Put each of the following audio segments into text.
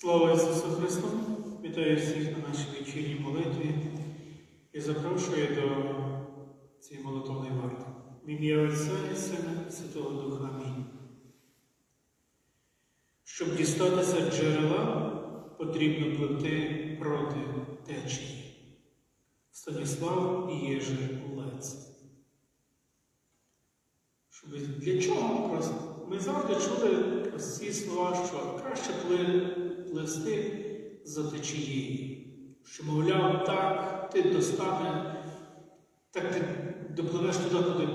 Слава Ісусу Христу! Вітаю всіх на нашій вечірній молитві і запрошую до цієї молитовної варти. В ім'я Отця і Сина Святого Духа. Амінь. Щоб дістатися джерела, потрібно пливти проти течії. Станіслав Єжи Лець. Щоб для чого просто? Ми завжди чули ось ці слова, що краще пли- плести за течією. Що, мовляв, так, ти достане, так ти допливеш туди, куди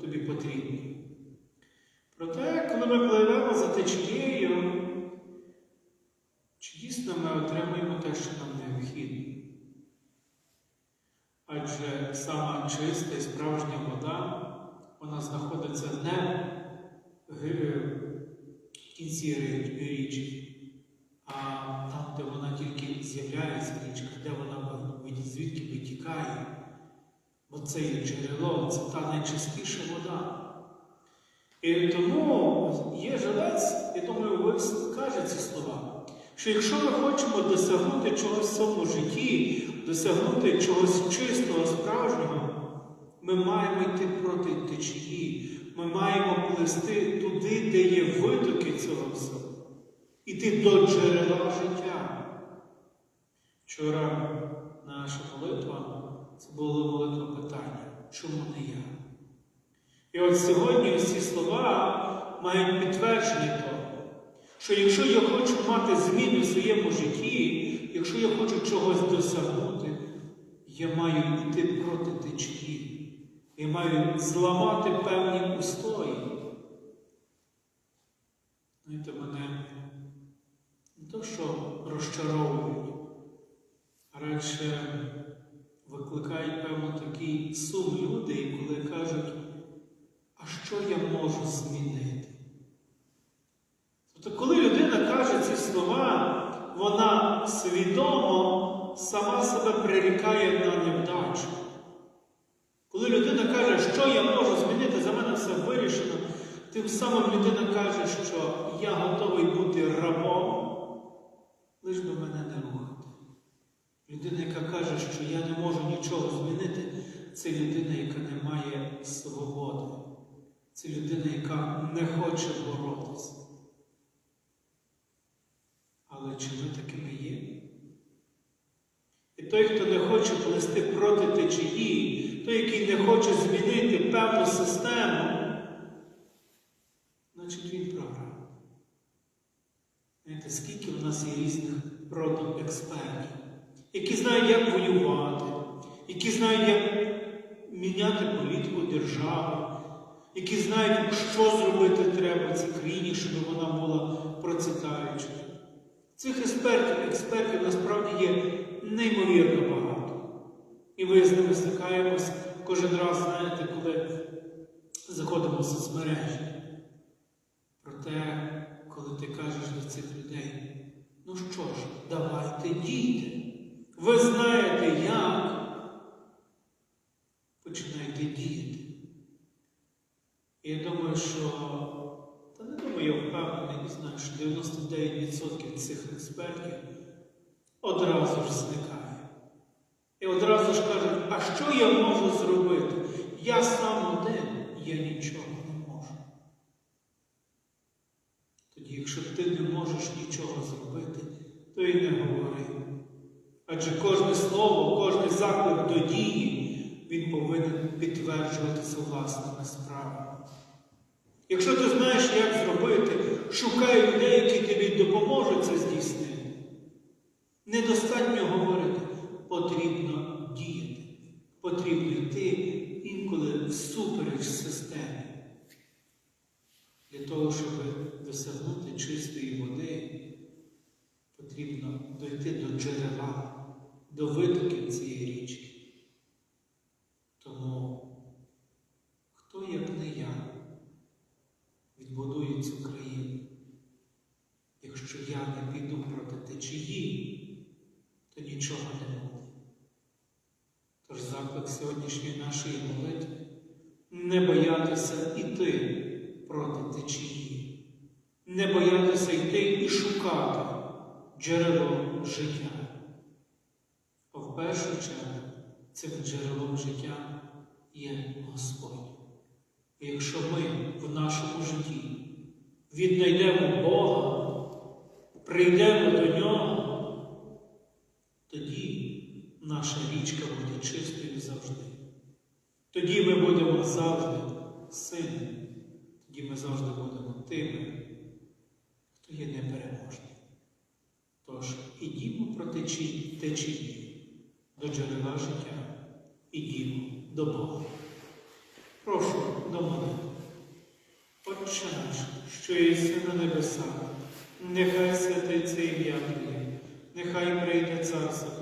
тобі потрібно. Проте, коли ми пливемо за течією, чи дійсно ми отримуємо те, що нам необхідно? Адже сама чиста і справжня вода, вона знаходиться не в кінці ри- річки, а там, де вона тільки з'являється річка, де вона звідки витікає. Бо це є джерело, це та найчистіша вода. І тому є жилець, я думаю, ви скаже ці слова, що якщо ми хочемо досягнути чогось в цьому житті, досягнути чогось чистого, справжнього, ми маємо йти проти течії, ми маємо плести туди, іти до джерела життя. Вчора наша молитва це було молитва питання, чому не я? І от сьогодні ці слова мають підтвердження того, що якщо я хочу мати зміни в своєму житті, якщо я хочу чогось досягнути, я маю йти проти течії. Я маю зламати певні устої. Знаєте, мене не то, що розчаровують, а радше викликають, певно, такий сум люди, коли кажуть, а що я можу змінити? Тобто, коли людина каже ці слова, вона свідомо сама себе прирікає на невдачу. Коли людина каже, що я можу змінити, за мене все вирішено, тим самим людина каже, що я готовий бути рабом, лиш би мене не рухати. Людина, яка каже, що я не можу нічого змінити, це людина, яка не має свободи. Це людина, яка не хоче боротися. Але чи ми такими є? І той, хто не хоче плести проти течії, той, який не хоче змінити певну систему, значить він програв. Знаєте, скільки в нас є різних роду експертів, які знають, як воювати, які знають, як міняти політику держави, які знають, що зробити треба в цій країні, щоб вона була процвітаючою. Цих експертів, експертів насправді є неймовірно багато. І ми з ними стикаємось кожен раз, знаєте, коли заходимо в соцмережі. Проте, коли ти кажеш до цих людей, ну що ж, давайте дійте. Ви знаєте, як. Починайте діяти. І я думаю, що, що 99% цих експертів одразу ж зникає. І одразу ж кажуть, а що я можу зробити? Я сам один, я нічого не можу. Тоді, якщо ти не можеш нічого зробити, то й не говори. Адже кожне слово, кожен заклик до дії, він повинен підтверджуватися власними справами. Якщо ти знаєш, як зробити, шукай людей, які тобі допоможуть це здійснити. Недостатньо говорити, потрібно діяти, потрібно йти інколи всупереч системі. Для того, щоб досягнути чистої води, потрібно дойти до джерела, до витоків цієї річки. Тому хто, як не я, відбудує цю країну, якщо я не піду проти течії, то нічого не буде. Тож заклик сьогоднішньої нашої молитви не боятися йти проти течії, не боятися йти і шукати джерелом життя. А в першу чергу цим джерелом життя є Господь. Якщо ми в нашому житті віднайдемо Бога, прийдемо до Нього, тоді наша річка буде чистою завжди. Тоді ми будемо завжди сильними, тоді ми завжди будемо тими, хто є непереможний. Тож ідімо про течі, течії до джерела життя, ідімо до Бога. Прошу до молитви. Отче наш, що єси на небесах, нехай святиться ім'я Твоє, нехай прийде царство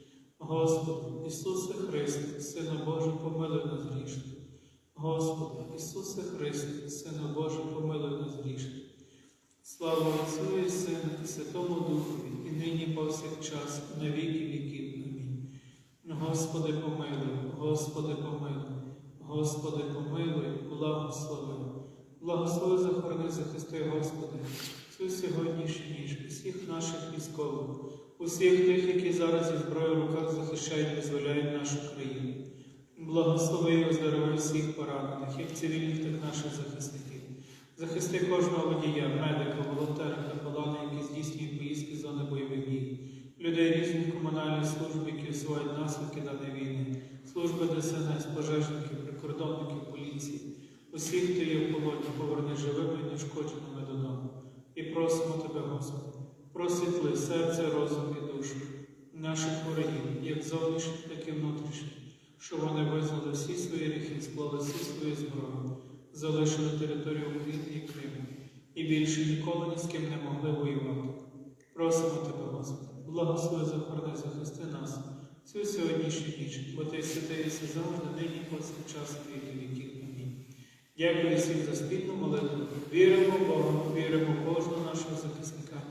Господи, Ісусе Христе, Сину Божий, помилуй нас грішних. Господи, Ісусе Христе, Сину Божий, помилуй нас грішних. Слава Отцю і Сину і Святому Духові, і нині повсякчас, і на віки віків. Амінь. Господи, помилуй, Господи, помилуй, Господи, помилуй, благослови. Благослови, захорони, захисти, Господи, цю сьогоднішню ніч, усіх наших військових, усіх тих, які зараз зі зброєю в руках захищають, визволяють нашу країну. Благослови і оздорови всіх поранених, як цивільних, так і наших захисників. Захисти кожного водія, медика, волонтера та полана, які здійснюють поїздки зони бойових дій, людей різних комунальних служб, які усувають наслідки даної війни, служби ДСНС, пожежників, прикордонників, поліції, усіх, хто є в полоні, поверни живими і неушкодженими додому. І просимо Тебе, Господи, просвітли серце, розум і душу наших ворогів, як зовнішніх, так і внутрішніх, щоб вони визнали всі свої гріхи, склали всі свої зброї, залишили територію України і Криму, і більше ніколи ні з ким не могли воювати. Просимо Тебе, Господи, благослови захорони, захисти нас цю сьогоднішню ніч, бо Ти святий єси завжди, нині повсякчас і віків. Дякую всім за спільну молитву. Віримо в Бога, віримо в кожного нашого захисника